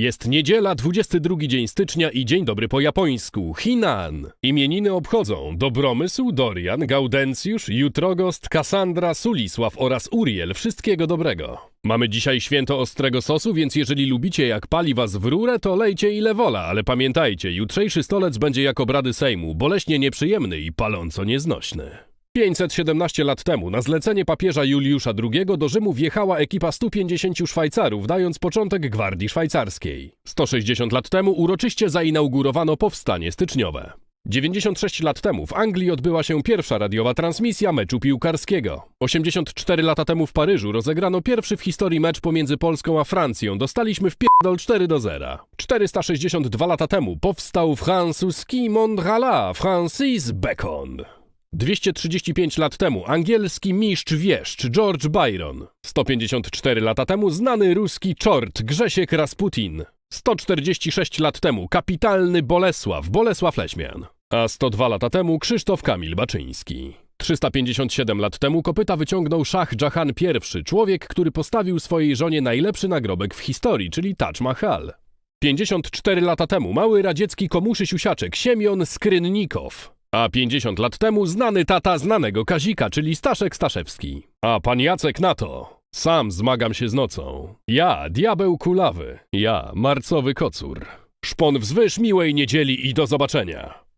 Jest niedziela, 22 dzień stycznia i dzień dobry po japońsku. Hinan. Imieniny obchodzą Dobromysł, Dorian, Gaudencjusz, Jutrogost, Kassandra, Sulisław oraz Uriel. Wszystkiego dobrego. Mamy dzisiaj święto ostrego sosu, więc jeżeli lubicie jak pali was w rurę, to lejcie ile wola, ale pamiętajcie, jutrzejszy stolec będzie jak obrady Sejmu, boleśnie nieprzyjemny i paląco nieznośny. 517 lat temu na zlecenie papieża Juliusza II do Rzymu wjechała ekipa 150 Szwajcarów, dając początek Gwardii Szwajcarskiej. 160 lat temu uroczyście zainaugurowano powstanie styczniowe. 96 lat temu w Anglii odbyła się pierwsza radiowa transmisja meczu piłkarskiego. 84 lata temu w Paryżu rozegrano pierwszy w historii mecz pomiędzy Polską a Francją. Dostaliśmy w pierdol 4 do 0. 462 lata temu powstał francuski Mondrala Francis Bacon. 235 lat temu angielski mistrz wieszcz George Byron. 154 lata temu znany ruski czort Grzesiek Rasputin. 146 lat temu kapitalny Bolesław Bolesław Leśmian. A 102 lata temu Krzysztof Kamil Baczyński. 357 lat temu kopyta wyciągnął Szach Jahan I, człowiek, który postawił swojej żonie najlepszy nagrobek w historii, czyli Taj Mahal. 54 lata temu mały radziecki komuszy siusiaczek Siemion Skrynnikow. A 50 lat temu znany tata znanego Kazika, czyli Staszek Staszewski. A pan Jacek na to. Sam zmagam się z nocą. Ja, diabeł kulawy. Ja, marcowy kocur. Szpon wzwyż miłej niedzieli i do zobaczenia.